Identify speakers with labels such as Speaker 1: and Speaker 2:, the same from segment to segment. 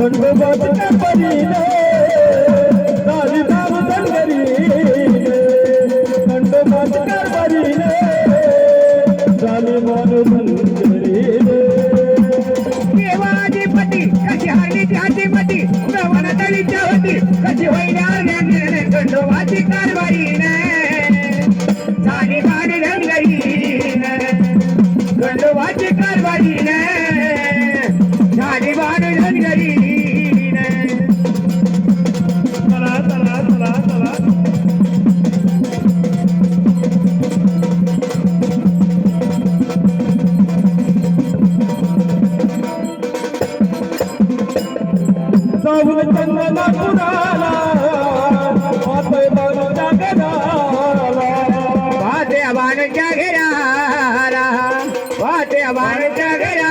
Speaker 1: खंडोबाची कारभारीने झाली बाजू संगतीने
Speaker 2: खंडोबाची
Speaker 1: कारभारीने झाली बाजू संगतीने
Speaker 2: देवाधिपती कशी हरलीची पती प्रवण तळीच्या होती कशी होईल खंडोबाची कारभारी रे झाली बारी रंगली खंडोबाची कारभारी रे झाली बारी रंगली బాబు చందన పురాల బాబు వాటే వాడ జగరా వాటే వాడ జగరా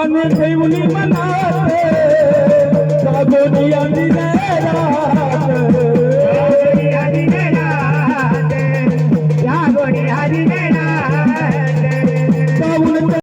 Speaker 2: मन
Speaker 1: देवली मनाते जागो दिया मेरा